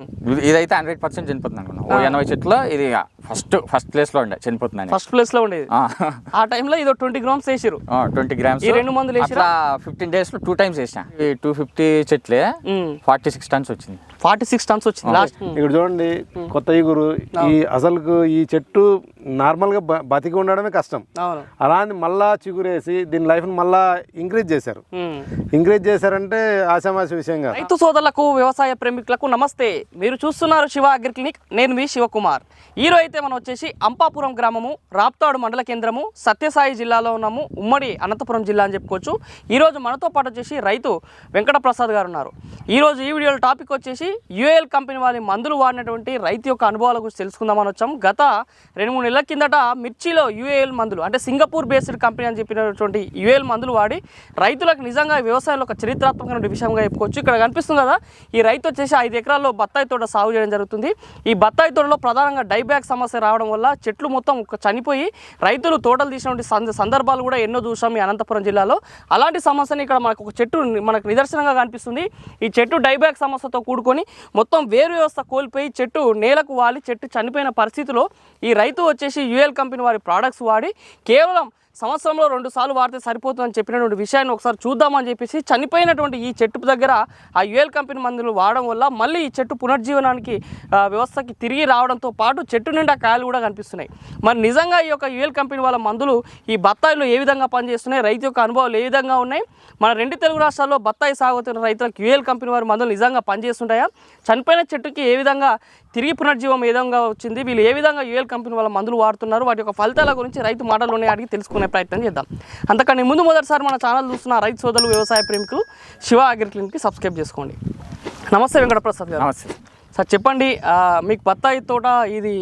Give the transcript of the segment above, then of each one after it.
ఇది- ఇదైతే hundred percent చనిపోతుంది అనుకున్నా. ఓ ఎనభై చెట్లు ఇది ఫస్ట్ ఫస్ట్ ప్లేస్లో ఉండే చనిపోతుందని ఫస్ట్ ప్లేస్లో ఉండేది. ఆ. టైంలో ఇదో ట్వంటీ గ్రామ్స్ వేసిరు ట్వంటీ గ్రామ్స్. ఈ రెండు మందులు వేసిరా? అట్లా ఫిఫ్టీన్ డేస్లో టూ టైమ్స్ వేసిన. ఈ టూ ఫిఫ్టీ చెట్లే ఫార్టీ సిక్స్ టన్స్ వచ్చింది. ఫార్టీ సిక్స్ టన్స్ వచ్చింది లాస్ట్ ఇక్కడ చూడండి కొత్త ఈ అసలుకు ఈ చెట్టు నార్మల్గా బ- బతికి ఉండడమే కష్టం. అలాంటి మళ్ళా చిగురేసి దీని లైఫ్ని మళ్ళా ఇంక్రీజ్ చేశారు. ఇంక్రీజ్ చేశారంటే ఆశామాసి విషయం కాదు. రైతు సోదరులకు వ్యవసాయ ప్రేమికులకు నమస్తే. మీరు చూస్తున్నారు శివ అగ్రి క్లినిక్. నేను మీ శివకుమార్. ఈరోజు అయితే మనం వచ్చేసి అంపాపురం గ్రామము రాప్తాడు మండల కేంద్రము సత్యసాయి జిల్లాలో ఉన్నాము. ఉమ్మడి అనంతపురం జిల్లా అని చెప్పుకోవచ్చు. ఈరోజు మనతో పాటు వచ్చేసి రైతు వెంకట ప్రసాద్ గారు ఉన్నారు. ఈరోజు ఈ వీడియోలో టాపిక్ వచ్చేసి యుఏఎల్ కంపెనీ వారి మందులు వాడినటువంటి రైతు యొక్క అనుభవాల గురించి తెలుసుకుందామని వచ్చాం గత రెండు మూడు నెలల కిందట మిర్చిలో యుఏఎల్ మందులు అంటే సింగపూర్ బేస్డ్ కంపెనీ అని చెప్పినటువంటి యుఏఎల్ మందులు వాడి రైతులకు నిజంగా వ్యవసాయంలో ఒక చరిత్రాత్మకమైన విషయంగా చెప్పుకోవచ్చు. ఇక్కడ కనిపిస్తుంది కదా ఈ రైతు వచ్చేసి ఐదు ఎకరాల్లో బత్తాయి తోట సాగు చేయడం జరుగుతుంది. ఈ బత్తాయి తోటలో ప్రధానంగా డైబ్యాక్ సమస్య రావడం వల్ల చెట్లు మొత్తం ఒక చనిపోయి రైతులు తోటలు తీసినటువంటి సంద- సందర్భాలు కూడా ఎన్నో చూసాం ఈ అనంతపురం జిల్లాలో. అలాంటి సమస్యని ఇక్కడ మనకు ఒక చెట్టు మనకు నిదర్శనంగా కనిపిస్తుంది. ఈ చెట్టు డైబ్యాక్ సమస్యతో కూడుకొని మొత్తం వేరు వ్యవస్థ కోల్పోయి చెట్టు నేలకు వాలి చెట్టు చనిపోయిన పరిస్థితిలో ఈ రైతు వచ్చేసి యుఎల్ కంపెనీ వారి ప్రోడక్ట్స్ వాడి కేవలం సంవత్సరంలో రెండు సార్లు వాడితే సరిపోతుందని చెప్పినటువంటి విషయాన్ని ఒకసారి చూద్దామని చెప్పేసి చనిపోయినటువంటి ఈ చెట్టు దగ్గర ఆ యుఎల్ కంపెనీ మందులు వాడడం వల్ల మళ్ళీ ఈ చెట్టు పునర్జీవనానికి వ్యవస్థకి తిరిగి రావడంతో పాటు చెట్టు నిండా కాయలు కూడా కనిపిస్తున్నాయి. మరి నిజంగా ఈ యొక్క యుఎల్ కంపెనీ వాళ్ళ మందులు ఈ బత్తాయిలో ఏ విధంగా పనిచేస్తున్నాయి? రైతు యొక్క అనుభవాలు ఏ విధంగా ఉన్నాయి? మన రెండు తెలుగు రాష్ట్రాల్లో బత్తాయి సాగుతున్న రైతులకు యుఎల్ కంపెనీ వారి మందులు నిజంగా పనిచేస్తుంటాయా? చనిపోయిన చెట్టుకి ఏ విధంగా తిరిగి పునర్జీవం ఏ విధంగా వచ్చింది? వీళ్ళు ఏ విధంగా యుఎల్ కంపెనీ వాళ్ళ మందులు వాడుతున్నారు? వాటి యొక్క ఫలితాల గురించి రైతు మాటల్లోనే అడిగి తెలుసుకునే ప్రయత్నం చేద్దాం. అంతకని ముందు మొదటిసారి మన ఛానల్ చూస్తున్న రైతు సోదరులు వ్యవసాయ ప్రేమికులు శివ అగ్రి క్లినిక్కి సబ్స్క్రైబ్ చేసుకోండి. నమస్తే వెంకటప్రసాద్ గారు. నమస్తే. సార్ చెప్పండి మీకు బత్తాయి తోట ఇది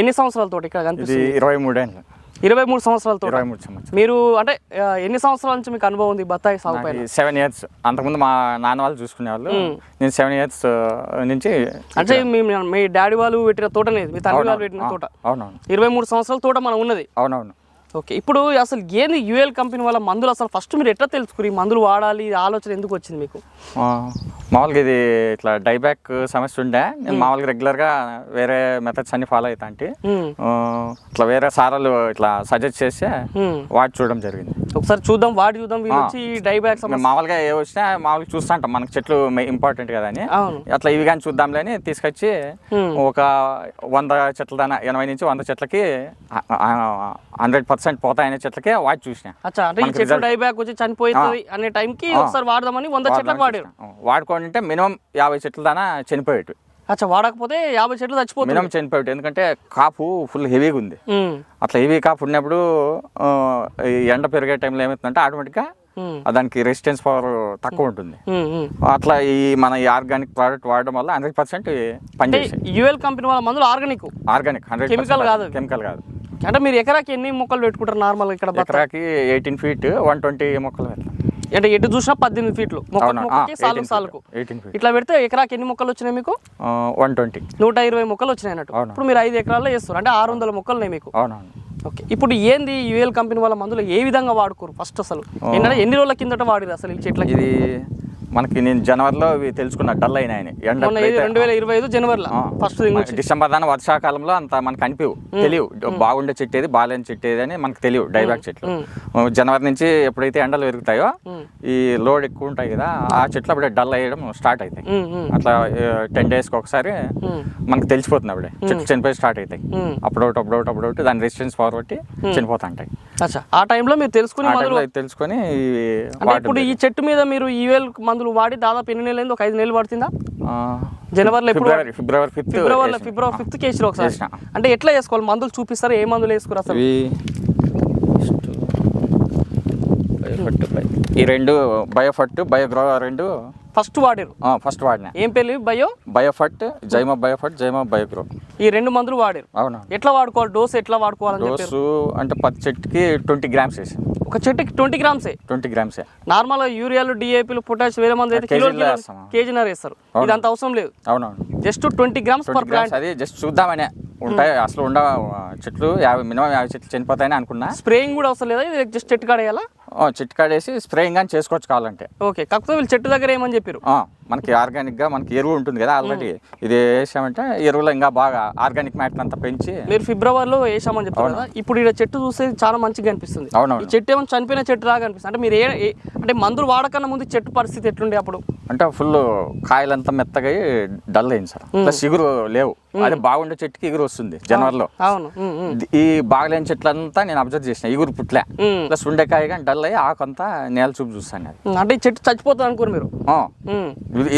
ఎన్ని సంవత్సరాల తోట ఇక్కడ కనిపిస్తుంది? ఇరవై మూడేళ్ళు. ఇరవై మూడు సంవత్సరాల తోట. ఇరవై మూడు సంవత్సరం మీరు అంటే ఎన్ని సంవత్సరాల నుంచి మీకు అనుభవం ఉంది బత్తాయి సాగు పైన? సెవెన్ ఇయర్స్ అంతకుముందు మా నాన్న వాళ్ళు చూసుకునేవాళ్ళు. నేను సెవెన్ ఇయర్స్ నుంచి అంటే మీ మీ డాడీ వాళ్ళు పెట్టిన తోటనే ఇది, మీ తండ్రి వాళ్ళు. పెట్టిన తోట. అవునవును. ఇరవై మూడు సంవత్సరాల తోట మనం ఉన్నది. అవునవును. ఓకే ఇప్పుడు అసలు ఏంది యుఎల్ కంపెనీ వాళ్ళ మందులు? అసలు ఫస్ట్ మీరు ఎట్లా తెలుసుకుని మందులు వాడాలి ఆలోచన ఎందుకు వచ్చింది మీకు? మామూలుగా ఇది ఇట్లా డైబ్యాక్ సమస్య ఉండే. నేను మామూలుగా రెగ్యులర్గా వేరే మెథడ్స్ అన్ని ఫాలో అవుతా అంటే ఇట్లా వేరే సారాలు ఇట్లా సజెస్ట్ చేస్తే మ్మ్. వాటి చూడడం జరిగింది. ఒకసారి చూద్దాం వాడి చూద్దాం వచ్చి డైబ్యాక్ మామూలుగా ఏ వచ్చినా మామూలుగా చూస్తుంటాం మనకు చెట్లు ఇంపార్టెంట్ కదా అని. అట్లా ఇవి కానీ చూద్దాంలే అని తీసుకొచ్చి. ఒక వంద చెట్ల దాకా ఎనభై నుంచి వంద చెట్లకి హండ్రెడ్ పర్సెంట్ పోతాయనే చెట్లకే వాటి చూసిన. అచ్చా అంటే ఈ result- డైబ్యాక్ వచ్చి చనిపోతుంది అనే టైంకి ఒకసారి వాడదామని వంద చెట్లకు వాడారు. వాడుకోండి. అంటే మినిమం యాభై చెట్ల దాకా చనిపోయేవి అచ్చా వాడకపోతే యాభై చెట్లు చచ్చిపోతుంది మినిమం చనిపోయేవి ఎందుకంటే కాపు ఫుల్ హెవీగా ఉంది. అట్లా హెవీ కాపు ఉన్నప్పుడు ఎండ పెరిగే టైంలో ఏమవుతుందంటే ఆటోమేటిక్గా. దానికి రెసిస్టెన్స్ పవర్ తక్కువ ఉంటుంది. అట్లా ఈ మన ఈ ఆర్గానిక్ ప్రోడక్ట్ వాడడం వల్ల హండ్రెడ్ పర్సెంట్ అంటే పనిచేసాయి యుఎల్ కంపెనీ వాళ్ళ మందులు ఆర్గానిక్ ఆర్గానిక్ హండ్రెడ్ Chemical కాదు. కెమికల్ కాదు అంటే మీరు ఎకరాకి ఎన్ని మొక్కలు పెట్టుకుంటారు నార్మల్ ఇక్కడ? ఎకరాకి ఎయిటీన్ ఫీట్ వన్ ట్వంటీ మొక్కలు పెడతాం అంటే ఎటు చూసినా పద్దెనిమిది ఫీట్లు మొక్క అవునా? మొక్కకి ఆ, సాలు 18 సాలుకు. ఎయిటీన్ ఫీట్ ఇట్లా పెడితే ఎకరాకి ఎన్ని మొక్కలు వచ్చినాయి మీకు? వన్ ట్వంటీ నూట ఇరవై మొక్కలు వచ్చినాయి అన్నట్టు. ఇప్పుడు మీరు ఐదు ఎకరాల్లో చేస్తారు అంటే ఆరు వందల మొక్కలు మీకు. ఓకే. ఇప్పుడు ఏంది యుఎల్ కంపెనీ వాళ్ళ మందులు ఏ విధంగా వాడుకోరు ఫస్ట్ అసలు? ఏంటంటే ఎన్ని రోజుల కిందట వాడిరు అసలు ఈ చెట్లకి? ఇది మనకి నేను జనవరిలో ఇవి తెలుసుకున్న డల్ అయినాయని ఎండ రెండు వేల ఇరవై ఐదు జనవరిలో. ఫస్ట్ డిసెంబర్ దాని వర్షాకాలంలో అంత మనకు అనిపించవు తెలియవు. బాగుండే చెట్టు ఏది బాగాలేని చెట్టు ఏది అని మనకు తెలియవు డైబ్యాక్ చెట్లు. జనవరి నుంచి ఎప్పుడైతే ఎండలు పెరుగుతాయో ఈ లోడ్ ఎక్కువ ఉంటాయి కదా ఆ చెట్లు అప్పుడే డల్ అయ్యడం స్టార్ట్ అవుతాయి అట్లా టెన్ డేస్కి ఒకసారి మనకు తెలిసిపోతుంది అప్పుడే. చెట్లు చనిపోయి స్టార్ట్ అవుతాయి అప్పుడొకటి అప్పుడొకటి అప్పుడొకటి దాని రెసిస్టెన్స్ పవర్ బట్టి చనిపోతా ఉంటాయి. ఆ టైంలో మీరు తెలుసుకుని తెలుసుకొని ఇప్పుడు ఈ చెట్టు మీద మీరు యుఎల్ మందులు వాడి దాదాపు ఎన్ని నెలలు ఒక ఐదు నెలలు పడుతుందా? జనవరిలో ఎప్పుడు ఫిబ్రవరి ఫిబ్రవరి ఫిఫ్త్ ఫిబ్రవరిలో ఫిబ్రవరి ఫిఫ్త్ కేసులు ఒకసారి. అంటే ఎట్లా వేసుకోవాలి మందులు చూపిస్తారు? ఏ మందులు వేసుకోరు అసలు? ఈ రెండు బయోఫట్ బయోగ్రో రెండు ఫస్ట్ వాడారు? ఫస్ట్ వాడిన. ఏం పేరు బయో? బయోఫట్ జైమా బయోఫట్ జైమా బయోగ్రో. ఈ రెండు మందులు వాడారు. అవునా. ఎట్లా వాడుకోవాలి? డోస్ ఎట్లా వాడుకోవాలని చెప్పారు? డోసు అంటే పది చెట్టుకి ట్వంటీ గ్రామ్స్ వేసి. ఒక చెట్టుకి ట్వంటీ గ్రామ్సే? ట్వంటీ గ్రామ్సే. నార్మల్ యూరియాలు డిఏపీలు పొటాష్ వేరే మంది అయితే? కేజీన్నర వేస్తారు. ఇది అంత అవసరం లేదు. అవునవును. Just twenty grams per grams అది జస్ట్ చూద్దామనే. ఉంటాయి. అసలు ఉండ చెట్లు యాభై మినిమం యాభై చెట్లు చనిపోతాయని అనుకున్నా. స్ప్రేయింగ్ కూడా అవసరం లేదా? ఇది జస్ట్ చెట్టు కాడేయాలా? చెట్టు కాడేసి స్ప్రేయింగ్ కానీ చేసుకోవచ్చు కావాలంటే. ఓకే కాకపోతే వీళ్ళు చెట్టు దగ్గర ఏమని చెప్పారు మనకి ఆర్గానిక్గా మనకి ఎరువు ఉంటుంది కదా ఆల్రెడీ ఇది వేసామంటే ఎరువులో ఇంకా బాగా ఆర్గానిక్ మ్యాటర్ అంతా పెంచి మీరు ఫిబ్రవరిలో వేసామని చెప్తారు కదా? ఇప్పుడు ఇక్కడ చెట్టు చూస్తే చాలా మంచిగా అనిపిస్తుంది. ఈ అవునవును చెట్టు ఏమో చనిపోయిన చెట్టు లాగా అనిపిస్తుంది. అంటే మీరు ఏ- అంటే మందులు వాడకన్నా ముందు చెట్టు పరిస్థితి ఎట్లుండే అప్పుడు? అంటే ఫుల్ కాయలంతా మెత్తగా డల్ అయింది సార్. ప్లస్ ఇగురు లేవు. అదే బాగుండే చెట్టుకి ఇగురు వస్తుంది జనవరిలో. ఈ బాగలేని చెట్లంతా నేను అబ్జర్వ్ చేసిన ఇగురు పుట్లే. ప్లస్ ఉండేకాయ కానీ డల్ అయ్యి ఆకంతా నేల చూపు చూస్తాను అంటే ఈ చెట్టు చచ్చిపోతుంది అనుకోరు మీరు?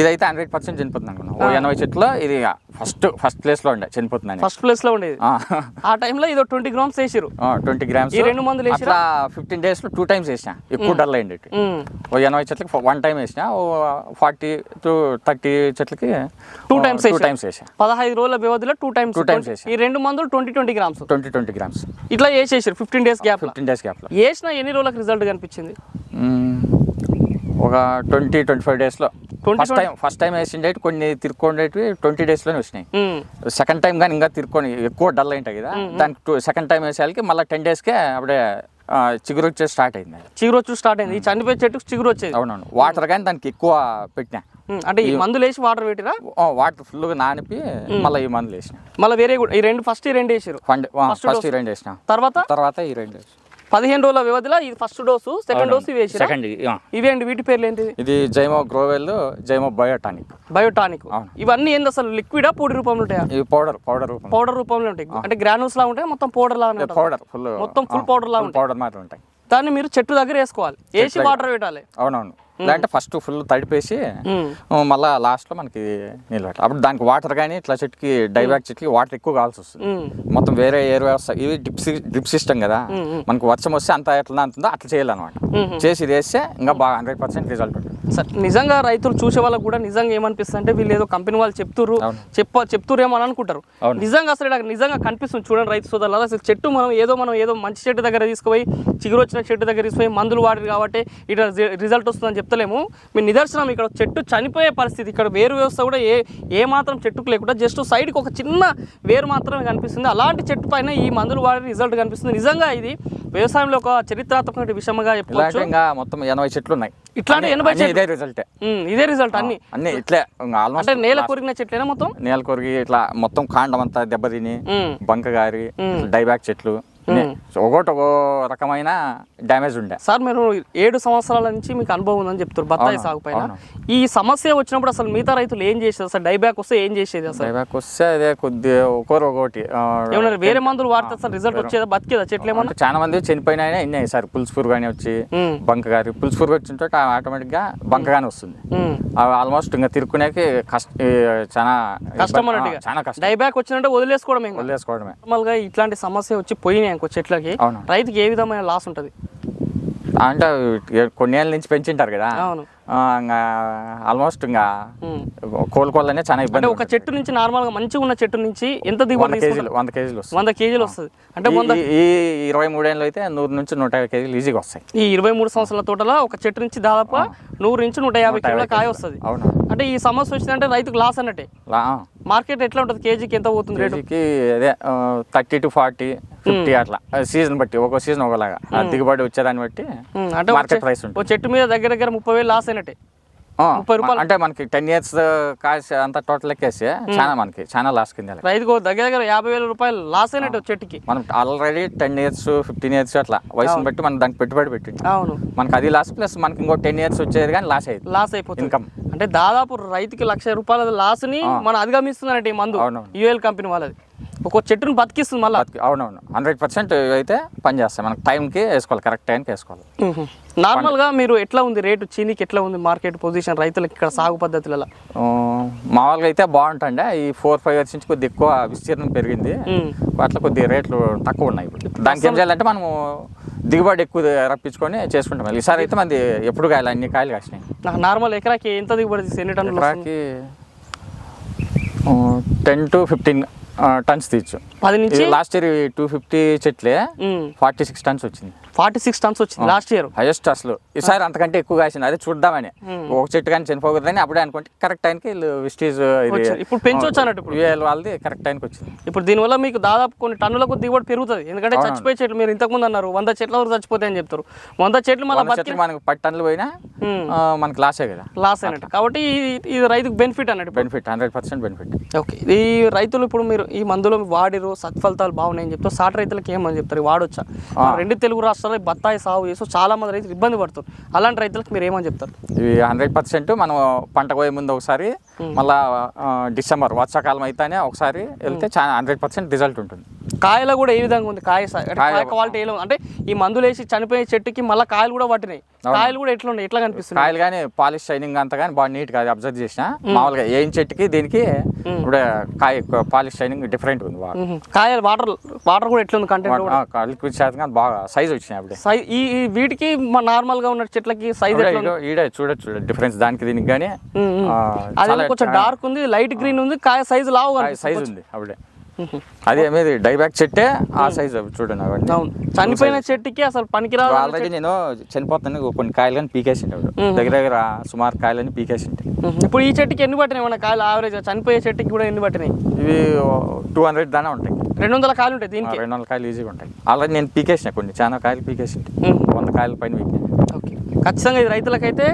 ఇదైతే హండ్రెడ్ పర్సెంట్ చనిపోతుంది అనుకున్నాను ఓ ఎనభై చెట్లు ఇది ఫస్ట్ ఫస్ట్ ప్లేస్లో ఉండే చనిపోతుందని ఫస్ట్ ప్లేస్లో ఉండేది. ఆ. టైంలో ఇది ట్వంటీ గ్రామ్స్ వేసిరు ట్వంటీ గ్రామ్స్ ఈ రెండు మందులు? అట్లా ఫిఫ్టీన్ డేస్లో టూ టైమ్స్ వేసిన. ఎక్కువ డల్ అయింది. ఓ ఎనభై చెట్లకి వన్ టైం వేసిన. ఓ ఫార్టీ టు థర్టీ చెట్లకి టూ టైమ్స్ టూ. టైమ్స్ వేసా. పదహైదు రోజుల వ్యవధిలో టూ టైమ్స్ Two times వేసా. ఈ రెండు మందులు twenty twenty grams twenty twenty grams ఇట్లా వేసేసారు fifteen days gap fifteen days gap వేసిన ఎన్ని రోజులకు రిజల్ట్ కనిపించింది. ఒక ట్వంటీ ట్వంటీ ఫైవ్ డేస్లో 20, ఫస్ట్ టైం ఫస్ట్ టైం వేసిండేటి కొన్ని తిరుక్కోండేటివి ట్వంటీ డేస్లోనే వచ్చినాయి. సెకండ్ టైం కానీ ఇంకా తిరుక్కొని ఎక్కువ డల్ అయింటాయి కదా. దానికి టూ సెకండ్ టైం వేసేయాలకి మళ్ళీ టెన్ డేస్కే అప్పుడే చిగురు వచ్చే స్టార్ట్ అయింది. చిగురు వచ్చి స్టార్ట్ అయింది. చనిపోయే చెట్టుకు చిగురు వచ్చేది. అవునవును. వాటర్ కానీ దానికి ఎక్కువ పెట్టినా. ఉమ్, అంటే ఈ మందులు వేసి వాటర్ పెట్టిరా? వాటర్ ఫుల్గా నానిపి మళ్ళీ ఈ మందులు వేసిన మళ్ళీ వేరే కూడా ఈ రెండు ఫస్ట్ ఈ రెండు వేసారు ఫస్ట్ ఈ. రెండు వేసిన. తర్వాత? తర్వాత ఈ రెండు వేసిన. పదిహేను రోజుల వ్యవధిలో ఇది ఫస్ట్ డోసు సెకండ్ డోసు ఇవి వేసిరా? సెకండ్ ఇవేంటి వీటి పేర్లు ఏంటిది ఇది జైమో గ్రోవెల్ జైమో బయోటానిక్. బయోటానిక్. ఇవన్నీ ఏంది అసలు లిక్విడా పొడి రూపంలో ఉంటాయా? ఇవి పౌడర్ పౌడర్ పౌడర్ రూపంలో ఉంటాయి. అంటే గ్రానుల్స్ లా ఉంటాయి? మొత్తం పౌడర్ లా ఉంటాయి పౌడర్ ఫుల్ మొత్తం full powder లా ఉంటాయి. పౌడర్ మాత్రం ఉంటాయి. దాన్ని మీరు చెట్టు దగ్గర వేసుకోవాలి. వేసి వాటర్ పెట్టాలి. అవునవును. లేదంటే ఫస్ట్ ఫుల్ తడిపేసి. మళ్ళీ లాస్ట్లో మనకి నీళ్ళు పెట్టాలి అప్పుడు దానికి వాటర్ కానీ ఇట్లా చెట్టుకి డైబ్యాక్ చెట్టుకి వాటర్ ఎక్కువ కావాల్సి వస్తుంది. మొత్తం వేరే వ్యవస్థ ఇవి డ్రిప్ డ్రిప్ సిస్టమ్ కదా. మనకు వర్షం వస్తే అంత ఎట్లా అంతుందో అట్లా చేయాలన్నమాట. చేసి ఇది వేస్తే ఇంకా బాగా హండ్రెడ్ పర్సెంట్ రిజల్ట్ ఉంటుంది. సార్ నిజంగా రైతులు చూసే వాళ్ళకి కూడా నిజంగా ఏమనిపిస్తుంది అంటే వీళ్ళు ఏదో కంపెనీ వాళ్ళు అవును. చెప్ప చెప్తురేమో అని అనుకుంటారు. నిజంగా అసలు ఇక్కడ నిజంగా కనిపిస్తుంది చూడండి రైతు సోదరులు అసలు చెట్టు మనం ఏదో మనం ఏదో మంచి చెట్టు దగ్గర తీసుకుపోయి చిగురు వచ్చిన చెట్టు దగ్గర తీసుకుపోయి మందులు వాడారు కాబట్టి ఇక్కడ రిజల్ట్ వస్తుందని చెప్తలేము మీరు నిదర్శనం ఇక్కడ చెట్టు చనిపోయే పరిస్థితి. ఇక్కడ వేరు వ్యవస్థ కూడా ఏ ఏ మాత్రం చెట్టుకు లేకుండా జస్ట్ సైడ్కి ఒక చిన్న వేరు మాత్రమే కనిపిస్తుంది. అలాంటి చెట్టు పైన ఈ మందులు వాడి రిజల్ట్ కనిపిస్తుంది. నిజంగా ఇది వ్యవసాయంలో ఒక చరిత్రాత్మక విషయంగా చెప్పుకోవచ్చు ఇంకా మొత్తం ఎనభై చెట్లు ఉన్నాయి ఇట్లాంటి ఎనభై ఇదే రిజల్టే ఇదే రిజల్ట్ అన్ని. అన్ని ఇట్లే అంటే నేల కొరిగిన చెట్లేనా మొత్తం? నేల కొరిగి ఇట్లా మొత్తం కాండం అంతా దెబ్బతిని ఉమ్, బంకగారి డైబ్యాక్ చెట్లు ఒకటి ఒక రకమైన డ్యామేజ్ ఉండే. సార్ మీరు ఏడు సంవత్సరాల నుంచి మీకు అనుభవం ఉందని చెప్తారు బత్తాయి సాగు పైన. ఈ సమస్య వచ్చినప్పుడు అసలు మిగతా రైతులు ఏం చేసేది? అసలు డైబ్యాక్ వస్తే ఏం చేసేది అసలు? డైబ్యాక్ వస్తే అదే కొద్దిగా ఒకరు ఒకటి ఏమన్నా వేరే మందులు వాడితే అసలు రిజల్ట్ వచ్చేదా? బతికేదా? చెట్లు ఏమన్నా? చాలా మంది చనిపోయినా ఇన్ని సార్ పులుసు పురుగు అని వచ్చి బంక గారి పులుసు పురుగు వచ్చిన ఆటోమేటిక్గా బంకగానే వస్తుంది. ఉమ్. అవి ఆల్మోస్ట్ ఇంకా తిరుక్కునేకి కష్ట చాలా కష్టం అన్నట్టుగా. చాలా కష్టం. డైబ్యాక్ వచ్చినట్టే వదిలేసుకోవడమే. నార్మల్గా ఇట్లాంటి సమస్య వచ్చి పోయినాయి అనుకో చెట్లకి. రైతుకి ఏ విధమైన లాస్ ఉంటుంది? అంటే కొన్ని ఏళ్ళ నుంచి పెంచింటారు కదా. అవును. ఇంకా ఆల్మోస్ట్ ఇంకా. కోలుకోవాలనే చాలా అంటే ఇబ్బంది ఒక చెట్టు నుంచి నార్మల్గా మంచిగా ఉన్న చెట్టు నుంచి ఎంత దిగుబడి? కేజీలు వంద కేజీలు వంద కేజీలు వస్తుంది. అంటే ఈ- ఇరవై మూడేళ్ళు అయితే నూరు నుంచి నూట యాభై కేజీలు ఈజీగా వస్తాయి. ఈ ఇరవై మూడు సంవత్సరాల తోటలో ఒక చెట్టు నుంచి దాదాపు నూరు నుంచి నూట యాభై కిలోల కాయ వస్తుంది. అవును. అంటే ఈ సమస్య వచ్చిందంటే రైతుకు లాస్ అన్నట్టే. మార్కెట్ ఎట్లా ఉంటుంది? కేజీకి ఎంత పోతుంది రేటు? కేజీకి అదే థర్టీ టు ఫార్టీ ఫిఫ్టీ అట్లా. సీజన్ బట్టి ఒక్కో సీజన్ ఒకలాగా. దిగుబడి వచ్చేదాన్ని బట్టి అంటే మార్కెట్ ప్రైస్ ఉంటుంది. చెట్టు మీద దగ్గర దగ్గర ముప్పై వేలు లాస్ అయినట్టే. ముప్పై రూపాయలు. అంటే మనకి టెన్ ఇయర్స్ కాసి అంత టోటల్ ఎక్కేసి చాలా మనకి చాలా లాస్ కింద. రైతుకు దగ్గర దగ్గర యాభై వేల రూపాయలు లాస్ అయినట్టు చెట్టుకి. మనం already ten years fifteen years అట్లా వయసుని బట్టి మనం దానికి పెట్టుబడి పెట్టింది. అవును. మనకి అది లాస్ ప్లస్ మనకి ఇంకో టెన్ ఇయర్స్ వచ్చేది కానీ లాస్ అయ్యింది. లాస్ అయిపోతుంది. ఇన్కమ్ అంటే దాదాపు రైతుకి లక్ష రూపాయల లాస్ని మనం అధిగమిస్తుందంటే ఈ మందు. యుఎల్ కంపెనీ వాళ్ళది. ఒక చెట్టును బతికిస్తుంది మళ్ళీ. అవునవును. హండ్రెడ్ పర్సెంట్ అయితే పని చేస్తాయి. మనకి టైంకి వేసుకోవాలి కరెక్ట్ టైంకి వేసుకోవాలి. నార్మల్గా మీరు ఎట్లా ఉంది రేటు? చీనీకి ఎట్లా ఉంది మార్కెట్ పొజిషన్ రైతులకు ఇక్కడ సాగు పద్ధతులలో? మామూలుగా అయితే బాగుంటుండే ఈ ఫోర్ ఫైవ్ ఇయర్స్ నుంచి కొద్దిగా ఎక్కువ విస్తీర్ణం పెరిగింది. అట్లా కొద్దిగా రేట్లు తక్కువ ఉన్నాయి ఇప్పుడు. దానికి ఏం చేయాలంటే మనము దిగుబడి ఎక్కువ రప్పించుకొని చేసుకుంటాం. ఈసారి అయితే మంది ఎప్పుడు కాయలు అన్ని కాయలు కాసినాయి. నార్మల్ ఎకరాకి ఎంత దిగుబడి ఎన్ని టన్నులు? ఎకరాకి టెన్ టు ఫిఫ్టీన్ టన్స్ తీయచ్చు. పది నుంచి లాస్ట్ ఇయర్ టూ ఫిఫ్టీ చెట్లే ఫార్టీ సిక్స్ టన్స్ వచ్చింది. ఫార్టీ సిక్స్ టన్స్ వచ్చింది లాస్ట్ ఇయర్. హైయెస్ట్ అసలు. ఈసారి అంతకంటే ఎక్కువ కాసింది అదే చూద్దామని. ఒక చెట్టు కానీ చనిపోకూడదని అప్పుడే అనుకుంటే కరెక్ట్ టైంకి వీళ్ళు విస్టీజ్. ఇప్పుడు పెంచొచ్చు అన్నట్టు ఇప్పుడు. వాళ్ళది కరెక్ట్ టైంకి వచ్చింది. ఇప్పుడు దీనివల్ల మీకు దాదాపు కొన్ని టన్నులకు దిగుబడి పెరుగుతుంది. ఎందుకంటే చచ్చిపోయే చెట్లు మీరు ఇంతకుముందు అన్నారు. వంద చెట్ల వరకు చచ్చిపోతాయి అని చెప్తారు. వంద చెట్లు మళ్ళీ వంద చెట్లు మనకు పది టన్నులు పోయినా మనకి లాసే కదా. లాస్ అయినట్టు కాబట్టి ఇది- ఇది రైతుకు బెనిఫిట్ అన్నట్టు benefit hundred percent benefit okay ఈ రైతులు ఇప్పుడు మీరు ఈ మందులు వాడిరు సత్ఫలితాలు బాగున్నాయని చెప్తారు సాటి రైతులకు ఏమని చెప్తారు? వాడొచ్చా? రెండు తెలుగు రాష్ట్రాల్లో ఈ బత్తాయి సాగు చేస్తూ చాలా మంది రైతులు ఇబ్బంది పడుతారు అలాంటి రైతులకు మీరు ఏమని చెప్తారు? ఇవి హండ్రెడ్ పర్సెంట్ మనం పంట పోయే ముందు ఒకసారి మళ్ళా డిసెంబర్ వర్షాకాలం అయితేనే ఒకసారి వెళ్తే చాలా హండ్రెడ్ పర్సెంట్ రిజల్ట్ ఉంటుంది. కాయలో కూడా ఏ విధంగా ఉంది? కాయ కాయ క్వాలిటీ ఉంది? అంటే ఈ మందులు వేసి చనిపోయే చెట్టుకి మళ్ళీ కాయలు కూడా పట్టినాయి. కాయలు కూడా ఎట్లా ఉన్నాయి? ఎట్లా కనిపిస్తున్నాయి? కాయలు కానీ పాలిష్ షైనింగ్ అంతా కానీ బాగా నీట్గా అబ్జర్వ్ చేసిన. మామూలుగా ఏం చెట్టుకి దీనికి ఇప్పుడు కాయ పాలిష్ షైనింగ్ డిఫరెంట్ ఉంది. కాయలు వాటర్ వాటర్ కూడా ఎట్లా ఉంది? కంటెంట్ లిక్విడ్ శాతం కానీ బాగా సైజ్ వచ్చినాయి అప్పుడే. సై ఈ వీటికి నార్మల్గా ఉన్న చెట్లకి సైజ్ ఈడే చూడొచ్చు డిఫరెన్స్ దానికి దీనికి కానీ. అదేమో కొంచెం డార్క్ ఉంది లైట్ గ్రీన్ ఉంది కాయ సైజు లావు సైజ్ ఉంది అప్పుడే. అదే మీది డైబ్యాక్ చెట్టే ఆ సైజ్ చూడండి అవన్నీ. అవును. చనిపోయిన చెట్టుకి అసలు పనికిరాదు ఆల్రెడీ నేను చనిపోతాను కొన్ని కాయలు కానీ పీకేసింటి అప్పుడు దగ్గర దగ్గర సుమారు కాయలని పీకేసింటి మ్మ్. ఇప్పుడు ఈ చెట్టుకి ఎన్ని పట్టినాయి? మన కాయలు ఆవరేజ్ చనిపోయే చెట్టుకి కూడా ఎన్ని పట్టినాయి? ఇవి టూ హండ్రెడ్ దానే ఉంటాయి. రెండు వందల కాయలు ఉంటాయి దీనికి? రెండు వందల కాయలు ఈజీగా ఉంటాయి. ఆల్రెడీ నేను పీకేసిన కొన్ని చాలా కాయలు పీకేసింటి. మ్మ్. వంద కాయల పైన పీకే ఖచ్చితంగా ఇది రైతులకైతే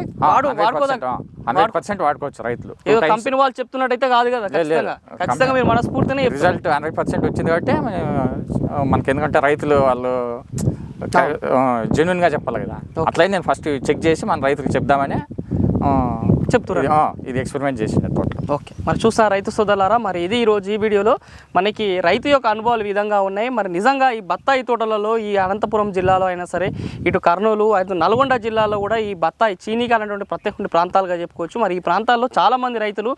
హండ్రెడ్ పర్సెంట్ వాడుకోవచ్చు రైతులు. ఏదో కంపెనీ వాళ్ళు చెప్తున్నట్టయితే కాదు కదా. ఖచ్చితంగా. ఖచ్చితంగా మీరు మనస్ఫూర్తినే రిజల్ట్ హండ్రెడ్ పర్సెంట్ వచ్చింది కాబట్టి మన- మనకి ఎందుకంటే రైతులు వాళ్ళు జెన్యున్గా చెప్పాలి కదా. అట్లయితే నేను ఫస్ట్ చెక్ చేసి మన రైతులకు చెప్దామని చెప్తున్నారు. ఇది- ఎక్స్పెరిమెంట్ తోటలో ఓకే. మరి చూసా రైతు సోదరులారా మరి ఇది ఈరోజు ఈ వీడియోలో మనకి రైతు యొక్క అనుభవాలు విధంగా ఉన్నాయి. మరి నిజంగా ఈ బత్తాయి తోటలలో ఈ అనంతపురం జిల్లాలో అయినా సరే ఇటు కర్నూలు అయితే నల్గొండ జిల్లాలో కూడా ఈ బత్తాయి చీనీకి అనేటువంటి ప్రత్యేక ప్రాంతాలుగా చెప్పుకోవచ్చు. మరి ఈ ప్రాంతాల్లో చాలామంది రైతులు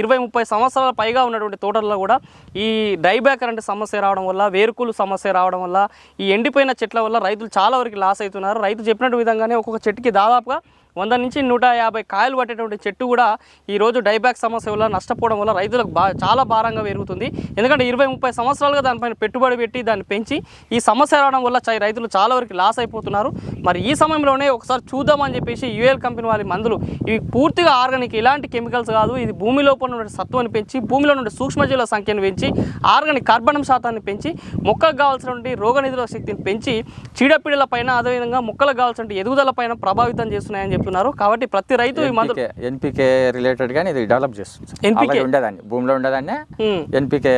ఇరవై ముప్పై సంవత్సరాల పైగా ఉన్నటువంటి తోటల్లో కూడా ఈ డైబ్యాక్ అనే సమస్య రావడం వల్ల వేరుకులు సమస్య రావడం వల్ల ఈ ఎండిపోయిన చెట్ల వల్ల రైతులు చాలా వరకు లాస్ అవుతున్నారు. రైతు చెప్పినట్టు విధంగానే ఒక్కొక్క చెట్టుకి దాదాపుగా వంద నుంచి నూట యాభై కాయలు పట్టేటువంటి చెట్టు కూడా ఈరోజు డైబ్యాక్ సమస్య వల్ల నష్టపోవడం వల్ల రైతులకు బా చాలా భారంగా పెరుగుతుంది. ఎందుకంటే ఇరవై ముప్పై సంవత్సరాలుగా దానిపైన పెట్టుబడి పెట్టి దాన్ని పెంచి ఈ సమస్య రావడం వల్ల రైతులు చాలా వరకు లాస్ అయిపోతున్నారు. మరి ఈ సమయంలోనే ఒకసారి చూద్దామని చెప్పేసి యుఎల్ కంపెనీ వాళ్ళ మందులు ఇవి పూర్తిగా ఆర్గానిక్ ఎలాంటి కెమికల్స్ కాదు. ఇది భూమి లోపల నుండి సత్వాన్ని పెంచి భూమిలో నుండి సూక్ష్మజీవుల సంఖ్యను పెంచి ఆర్గానిక్ కార్బనం శాతాన్ని పెంచి మొక్కకు కావాల్సినటువంటి రోగనిరోధక శక్తిని పెంచి చీడపీడల పైన అదేవిధంగా మొక్కలకు కావాల్సిన ఎదుగుదల పైన ప్రభావితం చేస్తున్నాయని చెప్తున్నారు కాబట్టి ప్రతి రైతు ఈ ఎన్పికే రిలేటెడ్ కానీ ఇది డెవలప్ చేస్తుంది ఉండేదాన్ని భూమిలో ఉండేదాన్ని. ఎన్పికే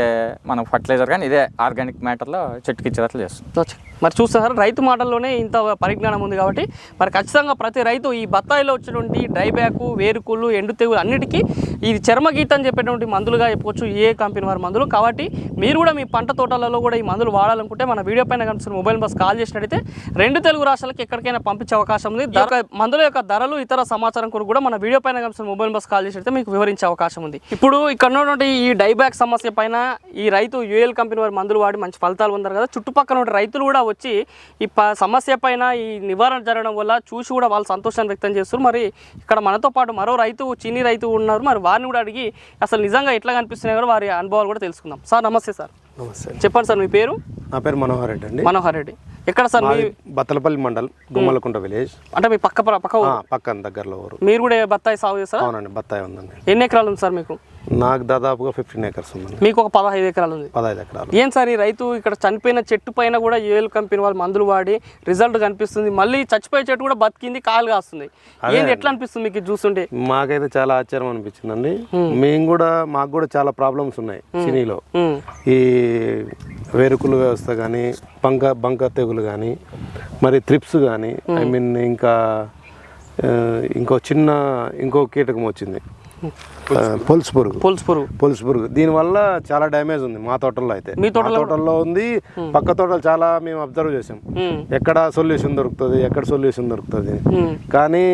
మనం ఫర్టిలైజర్ కానీ ఇదే ఆర్గానిక్ మ్యాటర్లో చెట్టుకి ఇచ్చేటట్లు చేస్తుంది. మరి చూస్తున్నారు రైతు మాటల్లోనే ఇంత పరిజ్ఞానం ఉంది కాబట్టి మరి ఖచ్చితంగా ప్రతి రైతు ఈ బత్తాయిలో వచ్చినటువంటి డ్రైబ్యాక్ వేరుకుళ్ళు ఎండు తెగులు అన్నిటికీ ఇది చర్మగీత అని చెప్పేటువంటి మందులుగా చెప్పుకోవచ్చు ఏ కంపెనీ వారి మందులు. కాబట్టి మీరు కూడా మీ పంట తోటలలో కూడా ఈ మందులు వాడాలనుకుంటే మన వీడియో పైన కనిపిస్తున్న మొబైల్ బస్ కాల్ చేసినట్టయితే రెండు తెలుగు రాష్ట్రాలకు ఎక్కడికైనా పంపించే అవకాశం ఉంది. మందుల యొక్క ధరలు ఇతర సమాచారం కొరకు కూడా మన వీడియో పైన కనిపిస్తున్న మొబైల్ బస్ కాల్ చేసినట్టే మీకు వివరించే అవకాశం ఉంది. ఇప్పుడు ఇక్కడ ఉన్నటువంటి ఈ డైబ్యాక్ సమస్య పైన ఈ రైతు యూఎల్ కంపెనీ వారి మందులు వాడి మంచి ఫలితాలు పొందారు కదా. చుట్టుపక్కల ఉన్న రైతులు కూడా వచ్చి ఈ సమస్య పైన ఈ నివారణ జరగడం వల్ల చూసి కూడా వాళ్ళు సంతోషాన్ని వ్యక్తం చేస్తారు మరి ఇక్కడ మనతో పాటు మరో రైతు చిన్ని రైతు ఉన్నారు. మరి వారిని కూడా అడిగి అసలు నిజంగా ఎట్లా కనిపిస్తున్నాయి కూడా వారి అనుభవాలు కూడా తెలుసుకుందాం. సార్ నమస్తే సార్. నమస్తే. చెప్పండి సార్ మీ పేరు? నా పేరు మనోహర్ రెడ్డి అండి. మనోహర్ రెడ్డి. ఎక్కడ సార్ మీ బత్తలపల్లి మండల్ గుమ్మలకుంట విలేజ్. అంటే మీ పక్క పక్క పక్కన దగ్గరలో ఊరు. మీరు కూడా బత్తాయి సాగు చేస్తారా? అవునండి బత్తాయి ఉందండి. ఎన్ని ఎకరాలు ఉంది సార్ మీకు? నాకు దాదాపుగా ఫిఫ్టీన్ ఎకర్స్ ఉందండి. మీకు ఒక పదహైదు ఎకరాలు ఉంది. పదహైదు ఎకరాలు. ఏం సార్ ఈ రైతు ఇక్కడ చనిపోయిన చెట్టు పైన కూడా ఏఎల్ కంపెనీ వాళ్ళు మందులు వాడి రిజల్ట్ కనిపిస్తుంది. మళ్ళీ చచ్చిపోయే చెట్టు కూడా బతికింది కాయలు కాస్తుంది. ఏంది ఎట్లా అనిపిస్తుంది మీకు చూస్తుంటే? మాకైతే చాలా ఆశ్చర్యం అనిపించిందండి. మేము కూడా మాకు కూడా చాలా ప్రాబ్లమ్స్ ఉన్నాయి సినీలో. ఈ వేరుకులు వ్యవస్థ కానీ బంక బంక తెగులు కానీ మరి త్రిప్స్ కానీ ఐ మీన్ ఇంకా ఇంకో చిన్న ఇంకో కీటకం వచ్చింది. పొలుసు పురుగు. పులుసు పురుగు. పొలుసు పురుగు. దీనివల్ల చాలా డ్యామేజ్ ఉంది మా తోటల్లో అయితే. మీ తోటల్లో ఉంది. పక్క తోటలు చాలా మేము అబ్జర్వ్ చేసాం ఎక్కడ సొల్యూషన్ దొరుకుతుంది ఎక్కడ సొల్యూషన్ దొరుకుతుంది. కానీ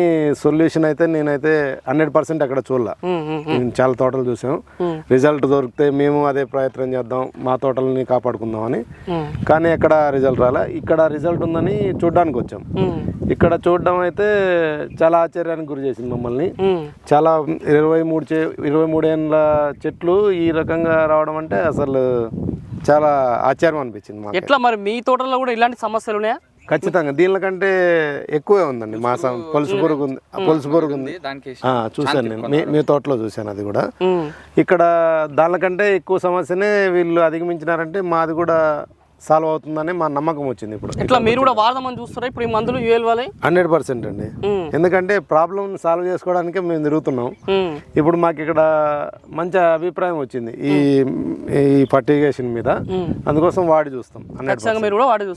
సొల్యూషన్ అయితే నేనైతే హండ్రెడ్ పర్సెంట్ అక్కడ చూడలే. నేను చాలా తోటలు చూసాం రిజల్ట్ దొరికితే మేము అదే ప్రయత్నం చేద్దాం మా తోటలని కాపాడుకుందాం అని. కానీ ఎక్కడ రిజల్ట్ రాలే. ఇక్కడ రిజల్ట్ ఉందని చూడడానికి వచ్చాం. ఇక్కడ చూడడం అయితే చాలా ఆశ్చర్యానికి గురి చేసింది మమ్మల్ని. చాలా ఇరవై మూడు చే ఇరవై మూడేళ్ళ చెట్లు ఈ రకంగా రావడం అంటే అసలు చాలా ఆశ్చర్యం అనిపించింది మాకు. ఎట్లా మరి మీ తోటలో కూడా ఇలాంటి సమస్యలు ఉన్నాయా? ఖచ్చితంగా. దీనికంటే ఎక్కువే ఉందండి మాసం పొలుసు పురుగు ఉంది. పొలుసు పురుగు ఉంది దానికి ఆ, చూశాను నేను. మీ మీ తోటలో చూశాను అది కూడా. ఇక్కడ దానికంటే ఎక్కువ సమస్యనే వీళ్ళు అధిగమించినారంటే మాది కూడా సాల్వ్ అవుతుందని మా నమ్మకం వచ్చింది ఇప్పుడు. ఎట్లా మీరు కూడా వాడదామని చూస్తారా ఇప్పుడు ఈ మందులు యూఎల్ వాళ్ళే హండ్రెడ్ పర్సెంట్ అండి. ఎందుకంటే ప్రాబ్లం సాల్వ్ చేసుకోవడానికే మేము తిరుగుతున్నాం. ఇప్పుడు మాకు ఇక్కడ మంచి అభిప్రాయం వచ్చింది. ఈ ఈ ఫర్టిగేషన్ మీద. అందుకోసం వాడి చూస్తాం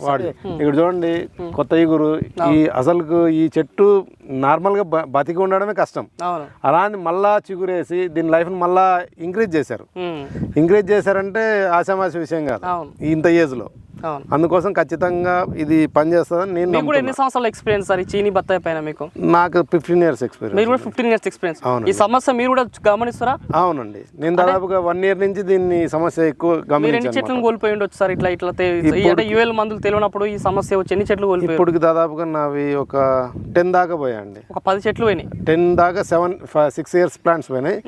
వాడి ఇక్కడ చూడండి కొత్త ఈగురు ఈ అసలు ఈ చెట్టు నార్మల్గా బతికి ఉండడమే కష్టం. అవును. అలా అని మళ్ళా చిగురేసి దీని లైఫ్ని మళ్ళా ఇంక్రీజ్ చేశారు. ఇంక్రీజ్ చేశారంటే ఆశామాష విషయం కాదు. ఇంత ఏజ్లో అందుకోసం ఖచ్చితంగా ఇది పనిచేస్తుందని నేను కూడా. ఎన్ని సంవత్సరాల ఎక్స్పీరియన్స్ సార్ ఈ చీని బత్తాయి పైన మీకు? నాకు ఫిఫ్టీన్ ఇయర్స్ ఎక్స్పీరియన్స్ మీరు కూడా ఫిఫ్టీన్ ఇయర్స్ ఎక్స్పీరియన్స్ అవునండి. ఈ సమస్య మీరు కూడా గమనిస్తారా? అవునండి. నేను దాదాపుగా వన్ ఇయర్ నుంచి దీన్ని సమస్య ఎక్కువ గమనించాను చెట్లను కోల్పోయి ఉండొచ్చు సార్ ఇట్లా ఇట్లా అంటే యూఎల్ మందులు తెలియనప్పుడు ఈ సమస్య వచ్చి ఎన్ని చెట్లు కోల్పోయారు? ఇప్పటికి దాదాపుగా నావి ఒక టెన్ దాకా పోయాయండి. ఒక పది చెట్లు పోయినాయి. టెన్ దాకా సెవెన్ సిక్స్ ఇయర్స్ ప్లాంట్స్ పోయినాయి.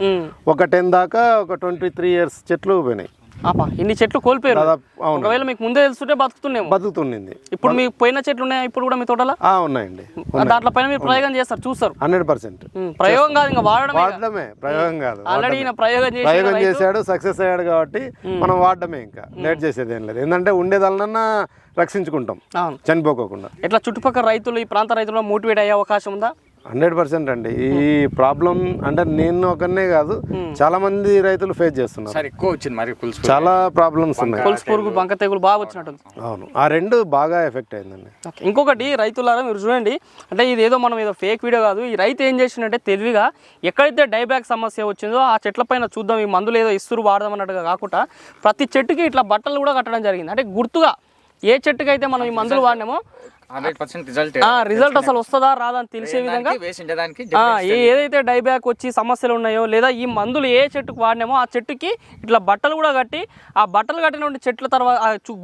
ఒక టెన్ దాకా ఒక ట్వంటీ త్రీ ఇయర్స్ చెట్లు పోయినాయి. ఇన్ని చెట్లు కోల్పోయారు. ఒకవేళ మీకు ముందే తెలుస్తుంటే బతుకుతున్నాము బతుకుతుండింది. ఇప్పుడు మీకు పోయిన చెట్లు ఉన్నాయా? ఇప్పుడు కూడా మీ తోటలో? ఆ, ఉన్నాయండి. దాంట్లో పైన మీరు ప్రయోగం చేస్తారు చూస్తారు. Hundred percent. ప్రయోగం కాదు ఇంకా వాడడమే వాడడమే ప్రయోగం కాదు ఆల్రెడీ ప్రయోగం ప్రయోగం చేశాడు సక్సెస్ అయ్యాడు కాబట్టి మనం వాడడమే ఇంకా. లేట్ చేసేది ఏం లేదు. ఏంటంటే ఉండేదాలన్నా రక్షించుకుంటాం. చనిపోకోకుండా. ఇట్లా చుట్టుపక్కల రైతులు ఈ ప్రాంత రైతులు మోటివేట్ అయ్యే అవకాశం ఉందా? హండ్రెడ్ పర్సెంట్ అండి. ఈ ప్రాబ్లం అంటే నేను ఒకనే కాదు చాలా మంది రైతులు ఫేస్ చేస్తున్నారు. సార్ ఎక్కువ వచ్చింది మరి పులుసు చాలా ప్రాబ్లమ్స్ ఉన్నాయి. పులుసు పురుగు బంక తెగులు బాగా వచ్చినట్టుంది. అవును. ఆ రెండు బాగా ఎఫెక్ట్ అయిందండి. ఓకే. ఇంకొకటి రైతులారా మీరు చూడండి అంటే ఇది ఏదో మనం ఏదో ఫేక్ వీడియో కాదు. ఈ రైతు ఏం చేసిండంటే తెలివిగా ఎక్కడైతే డైబ్యాక్ సమస్య వచ్చిందో ఆ చెట్ల పైన చూద్దాం ఈ మందులు ఏదో ఇస్తురు వాడదాం అన్నట్టుగా కాకుండా ప్రతి చెట్టుకి ఇట్లా బట్టలు కూడా కట్టడం జరిగింది. అంటే గుర్తుగా ఏ చెట్టుకి అయితే మనం ఈ మందులు వాడినామో రిజల్ట్ ఆ రిజల్ట్ అసలు వస్తుందా రాదా అని తెలిసే విధంగా ఏదైతే డైబ్యాక్ వచ్చి సమస్యలు ఉన్నాయో లేదా ఈ మందులు ఏ చెట్టుకు వాడినామో ఆ చెట్టుకి ఇట్లా బట్టలు కూడా కట్టి ఆ బట్టలు కట్టిన చెట్ల తర్వాత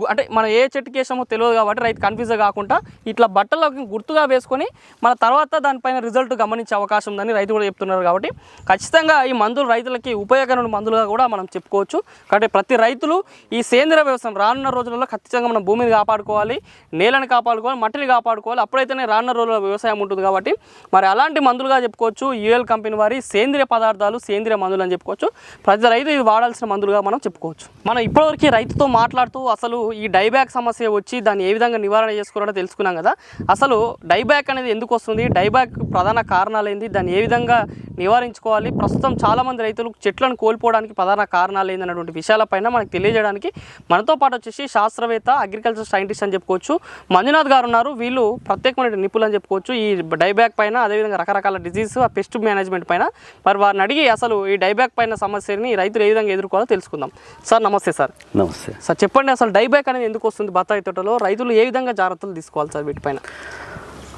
అంటే మనం ఏ చెట్టుకి వేసామో తెలియదు కాబట్టి రైతు కన్ఫ్యూజ్ కాకుండా ఇట్లా బట్టలు గుర్తుగా వేసుకొని మన తర్వాత దానిపైన రిజల్ట్ గమనించే అవకాశం ఉందని రైతు కూడా చెప్తున్నారు కాబట్టి ఖచ్చితంగా ఈ మందులు రైతులకి ఉపయోగకరమైన మందులుగా కూడా మనం చెప్పుకోవచ్చు. కాబట్టి ప్రతి రైతులు ఈ సేంద్రియ వ్యవసాయం రానున్న రోజులలో ఖచ్చితంగా మనం భూమిని కాపాడుకోవాలి నేలని కాపాడుకోవాలి మట్టిని కాపాడుకోవాలి. అప్పుడైతేనే రానున్న రోజుల్లో వ్యవసాయం ఉంటుంది కాబట్టి. మరి అలాంటి మందులుగా చెప్పుకోవచ్చు. యూఎల్ కంపెనీ వారి సేంద్రియ పదార్థాలు సేంద్రియ మందులు అని చెప్పుకోవచ్చు. ప్రతి రైతు ఇది వాడాల్సిన మందులుగా మనం చెప్పుకోవచ్చు. మనం ఇప్పటివరకు రైతుతో మాట్లాడుతూ అసలు ఈ డైబ్యాక్ సమస్య వచ్చి దాన్ని ఏ విధంగా నివారణ చేసుకోవాలో తెలుసుకున్నాం కదా. అసలు డైబ్యాక్ అనేది ఎందుకు వస్తుంది? డైబ్యాక్ ప్రధాన కారణాలు ఏంది? దాన్ని ఏ విధంగా నివారించుకోవాలి? ప్రస్తుతం చాలామంది రైతులు చెట్లను కోల్పోవడానికి ప్రధాన కారణాలు ఏందన్నటువంటి విషయాలపైన మనకు తెలియజేయడానికి మనతో పాటు వచ్చేసి శాస్త్రవేత్త అగ్రికల్చర్ సైంటిస్ట్ అని చెప్పుకోవచ్చు. మంజునాథ్ గారు ఉన్నారు. వీళ్ళు ప్రత్యేకమైన నిపుణులు అని చెప్పుకోవచ్చు. ఈ డైబ్యాక్ పైన అదేవిధంగా రకరకాల డిజీజ్ ఆ పెస్ట్ మేనేజ్మెంట్ పైన మరి వారిని అడిగి అసలు ఈ డైబ్యాక్ పైన సమస్యని రైతులు ఏ విధంగా ఎదుర్కోవాలో తెలుసుకుందాం. సార్ నమస్తే సార్. నమస్తే. సార్ చెప్పండి అసలు డైబ్యాక్ అనేది ఎందుకు వస్తుంది బత్తాయి తోటలో? రైతులు ఏ విధంగా జాగ్రత్తలు తీసుకోవాలి సార్ వీటిపైన?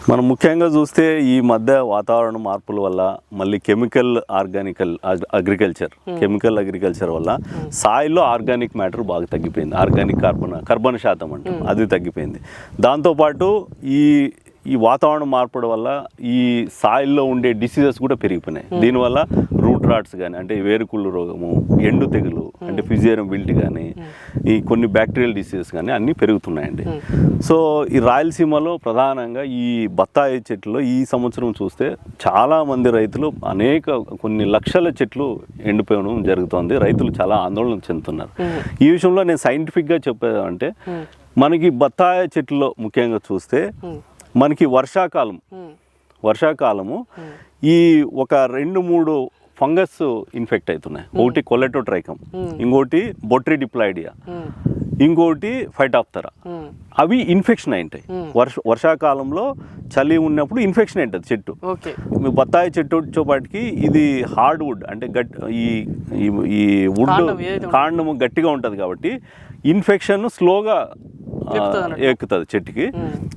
మనం ముఖ్యంగా చూస్తే ఈ మధ్య వాతావరణ మార్పుల వల్ల మళ్ళీ chemical organical agriculture chemical agriculture వల్ల సాయిల్లో ఆర్గానిక్ మ్యాటర్ బాగా తగ్గిపోయింది. ఆర్గానిక్ కార్బన్ కర్బన శాతం అంటాం. అది తగ్గిపోయింది. దాంతోపాటు ఈ ఈ వాతావరణ మార్పుల వల్ల ఈ సాయిల్లో ఉండే డిసీజెస్ కూడా పెరిగిపోయినాయి. దీనివల్ల రూట్ రాట్స్ కానీ అంటే వేరుకుళ్ళు రోగము ఎండు తెగులు అంటే ఫిజియరం విల్ట్ కానీ ఈ కొన్ని బ్యాక్టీరియల్ డిసీజెస్ కానీ అన్నీ పెరుగుతున్నాయండి. సో ఈ రాయలసీమలో ప్రధానంగా ఈ బత్తాయి చెట్లు ఈ సంవత్సరం చూస్తే చాలా మంది రైతులు అనేక కొన్ని లక్షల చెట్లు ఎండిపోవడం జరుగుతోంది. రైతులు చాలా ఆందోళన చెందుతున్నారు. ఈ విషయంలో నేను సైంటిఫిక్గా చెప్పేదంటే మనకి బత్తాయి చెట్లలో ముఖ్యంగా చూస్తే మనకి వర్షాకాలం. వర్షాకాలము ఈ ఒక రెండు మూడు ఫంగస్ ఇన్ఫెక్ట్ అవుతున్నాయి ఒకటి కొలెటోట్రైకం ఇంకోటి బొట్రి డిప్లాయిడియా ఇంకోటి ఫైటాప్తరా. అవి ఇన్ఫెక్షన్ అయింటాయి. వర్ష వర్షాకాలంలో చలి ఉన్నప్పుడు ఇన్ఫెక్షన్ అయింటుంది చెట్టు. మీ బత్తాయి చెట్టు వచ్చేపాటికి ఇది హార్డ్ వుడ్ అంటే గట్ ఈ ఈ- వుడ్ కాండము గట్టిగా ఉంటుంది కాబట్టి ఇన్ఫెక్షన్ స్లోగా ఎక్కుతుంది చెట్టుకి.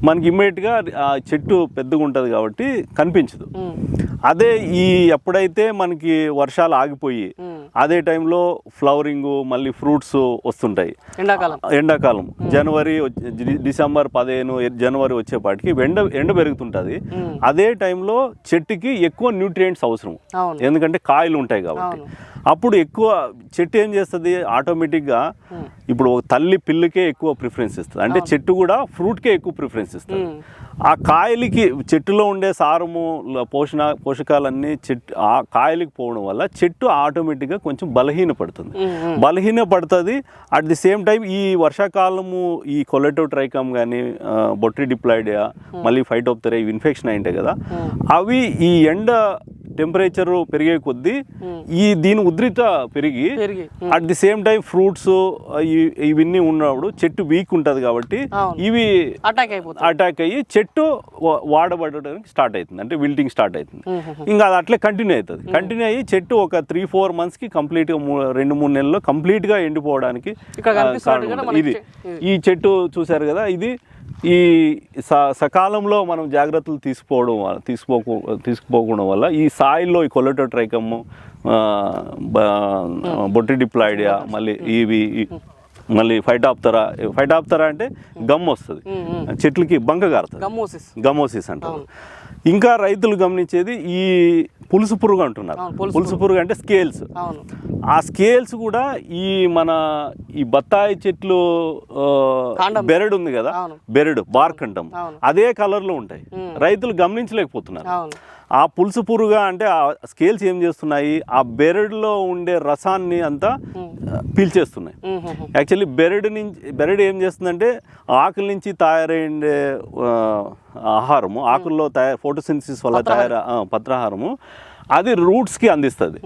మనకి ఇమ్మీడియట్గా ఆ చెట్టు పెద్దగా ఉంటుంది కాబట్టి కనిపించదు. అదే ఈ ఎప్పుడైతే మనకి వర్షాలు ఆగిపోయి అదే టైంలో ఫ్లవరింగ్ మళ్ళీ ఫ్రూట్స్ వస్తుంటాయి. ఎండాకాలం. ఎండాకాలం. జనవరి డిసెంబర్ పదిహేను జనవరి వచ్చేపాటికి ఎండ ఎండ పెరుగుతుంటుంది. అదే టైంలో చెట్టుకి ఎక్కువ న్యూట్రియంట్స్ అవసరం. ఎందుకంటే కాయలు ఉంటాయి కాబట్టి. అప్పుడు ఎక్కువ చెట్టు ఏం చేస్తుంది? ఆటోమేటిక్గా ఇప్పుడు ఒక తల్లి పిల్లకే ఎక్కువ ప్రిఫరెన్స్ ఇస్తుంది. అంటే చెట్టు కూడా ఫ్రూట్కే ఎక్కువ ప్రిఫరెన్స్ ఇస్తుంది. ఆ కాయలకి చెట్టులో ఉండే సారము పోషణ పోషకాలన్నీ చెట్టు ఆ కాయలకి పోవడం వల్ల చెట్టు ఆటోమేటిక్గా కొంచెం బలహీన పడుతుంది బలహీన పడుతుంది అట్ ది సేమ్ టైం ఈ వర్షాకాలము ఈ కొలెటో ట్రైకమ్ కానీ బొట్రి డిప్లాయిడియా మళ్ళీ ఫైటోప్తెరా ఇవి ఇన్ఫెక్షన్ అయింటాయి కదా. అవి ఈ ఎండ టెంపరేచర్ పెరిగే కొద్దీ ఈ దీని ఉద్రిత పెరిగి at the same time fruits ఇవన్నీ ఉన్నప్పుడు చెట్టు వీక్ ఉంటుంది కాబట్టి. ఇవి అటాక్ అయిపోతుంది అటాక్ అయ్యి చెట్టు వాడబడడానికి స్టార్ట్ అవుతుంది. అంటే విల్టింగ్ స్టార్ట్ అవుతుంది. ఇంకా అది అట్లే కంటిన్యూ అవుతుంది. కంటిన్యూ అయ్యి చెట్టు ఒక త్రీ ఫోర్ మంత్స్కి కంప్లీట్గా రెండు మూడు నెలల్లో ఎండిపోవడానికి కారణం కూడా ఉంటుంది. ఇది. ఈ చెట్టు చూశారు కదా ఇది ఈ స- సకాలంలో మనం జాగ్రత్తలు తీసుకోవడం వల్ల తీసుకోకు తీసుకుపోవడం వల్ల ఈ సాయిల్లో ఈ కొలెటో ట్రైకమ్ బొట్టి డిప్లాయిడియా మళ్ళీ ఇవి మళ్ళీ ఫైటాప్తరా ఫైటాప్తరా అంటే గమ్ వస్తుంది. చెట్లకి బంక గారుతుంది. గమ్మోసిస్. గమోసిస్ అంటారు. ఇంకా రైతులు గమనించేది ఈ పులుసు పురుగు అంటున్నారు. పులుసు పురుగు. అంటే స్కేల్స్. ఆ స్కేల్స్ కూడా ఈ మన ఈ బత్తాయి చెట్లు. బెరడు ఉంది కదా. బెరడు బార్క్ అంటాం. అదే కలర్లో ఉంటాయి రైతులు గమనించలేకపోతున్నారు. ఆ పులుసు పురుగా అంటే ఆ స్కేల్స్ ఏం చేస్తున్నాయి? ఆ బెరడులో ఉండే రసాన్ని అంతా పీల్చేస్తున్నాయి. యాక్చువల్లీ బెరడు నుంచి బెరడు ఏం చేస్తుందంటే ఆకుల నుంచి తయారైండే ఆ, ఆహారము ఆకుల్లో తయారు ఫోటోసింథసిస్ వల్ల తయారు పత్రాహారము అది రూట్స్కి అందిస్తుంది.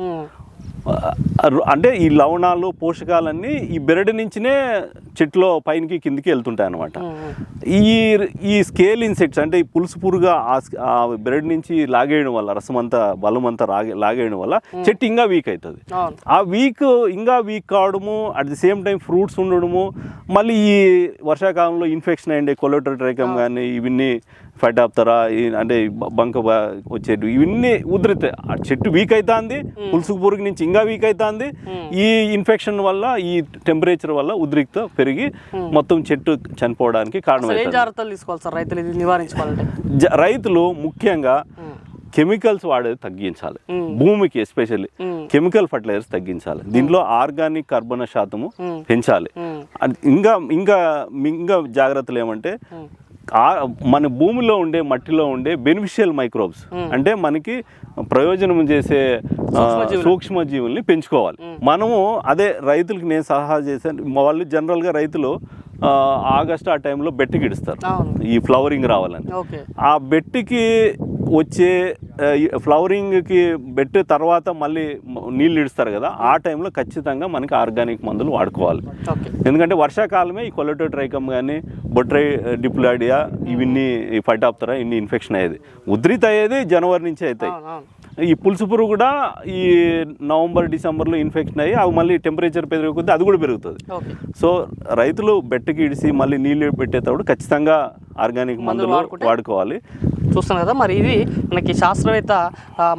అంటే ఈ లవణాలు పోషకాలన్నీ ఈ బెరడు నుంచినే చెట్లో పైనకి కిందికి వెళ్తుంటాయి అనమాట ఈ ఈ స్కేల్ ఇన్సెక్ట్స్ అంటే ఈ పులుసు పురుగా ఆ బెరడు నుంచి లాగేయడం వల్ల రసం అంతా బలం అంతా రాగే లాగేయడం వల్ల చెట్టు ఇంకా వీక్ అవుతుంది ఆ వీక్ ఇంకా వీక్ కావడము at the same time fruits ఉండడము మళ్ళీ ఈ వర్షాకాలంలో ఇన్ఫెక్షన్ అయ్యండి కొలెటర్ ట్రైకమ్ కానీ ఇవన్నీ ఫైటాప్తరా అంటే బంక వచ్చేటి ఇవన్నీ ఉధృత. ఆ చెట్టు వీక్ అవుతుంది పులుసు పురుగు నుంచి ఇంకా వీక్ అవుతుంది ఈ ఇన్ఫెక్షన్ వల్ల ఈ టెంపరేచర్ వల్ల ఉద్రిక్త పెరిగి మొత్తం చెట్టు చనిపోవడానికి కారణమవుతుంది జాగ్రత్తలు తీసుకోవాలి సార్ రైతులు ఇది నివారించుకోవాలంటే? జ- రైతులు ముఖ్యంగా కెమికల్స్ వాడేది తగ్గించాలి. భూమికి ఎస్పెషల్లీ కెమికల్ ఫర్టిలైజర్స్ తగ్గించాలి. దీంట్లో ఆర్గానిక్ కర్బన శాతము పెంచాలి. ఇంకా ఇంకా ఇంకా జాగ్రత్తలు ఏమంటే మన భూమిలో ఉండే మట్టిలో ఉండే బెనిఫిషియల్ మైక్రోబ్స్ అంటే మనకి ప్రయోజనం చేసే ఆ, సూక్ష్మజీవుల్ని పెంచుకోవాలి. మనము అదే రైతులకి నేను సలహా చేశాను. వాళ్ళు జనరల్గా రైతులు ఆగస్ట్ ఆ టైంలో బెట్టికి ఇడుస్తారు ఈ ఫ్లవరింగ్ రావాలని. ఆ బెట్టికి వచ్చే ఫ్లవరింగ్కి బెట్ తర్వాత మళ్ళీ నీళ్ళు ఇడుస్తారు కదా ఆ టైంలో ఖచ్చితంగా మనకి ఆర్గానిక్ మందులు వాడుకోవాలి. ఎందుకంటే వర్షాకాలమే ఈ కొలెటో ట్రైకమ్ కానీ బొట్రై డిప్లాడియా ఇవన్నీ ఫైటాప్తరా ఇన్ని ఇన్ఫెక్షన్ అయ్యేది. ఉధృత అయ్యేది జనవరి నుంచి అవుతాయి ఈ పులుసు పురుగు కూడా ఈ నవంబర్ డిసెంబర్లో ఇన్ఫెక్షన్ అయ్యి అవి మళ్ళీ టెంపరేచర్ పెరిగే కొద్దీ అది కూడా పెరుగుతుంది. సో రైతులు బెట్టకి ఇడిసి మళ్ళీ నీళ్ళు పెట్టేటప్పుడు ఖచ్చితంగా ఆర్గానిక్ మందులు? వాడుకోవాలి. చూస్తున్నాం కదా మరి ఇది మనకి శాస్త్రవేత్త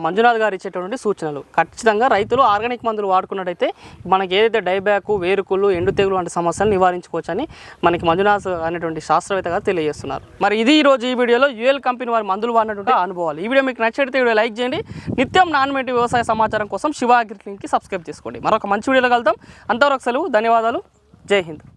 మంజునాథ్ గారు ఇచ్చేటువంటి సూచనలు. ఖచ్చితంగా రైతులు ఆర్గానిక్ మందులు వాడుకున్నట్టయితే మనకి ఏదైతే డైబ్యాక్ వేరుకులు ఎండు తెగులు వంటి సమస్యలు నివారించుకోవచ్చని మనకి మంజునాథ్ అనేటువంటి శాస్త్రవేత్త గారు తెలియజేస్తున్నారు. మరి ఇది ఈ రోజు ఈ వీడియోలో యుఎల్ కంపెనీ వారి మందులు వాడినటువంటి అనుభవాలు. ఈ వీడియో మీకు నచ్చితే వీడియో లైక్ చేయండి. నిత్యం నాన్మేటి వ్యవసాయ సమాచారం కోసం శివ అగ్రిక్లిన్కి సబ్స్క్రైబ్ చేసుకోండి. మరొక మంచి వీడియోలో కలుద్దాం. అంతవరకు సెలవు ధన్యవాదాలు. జై హింద్.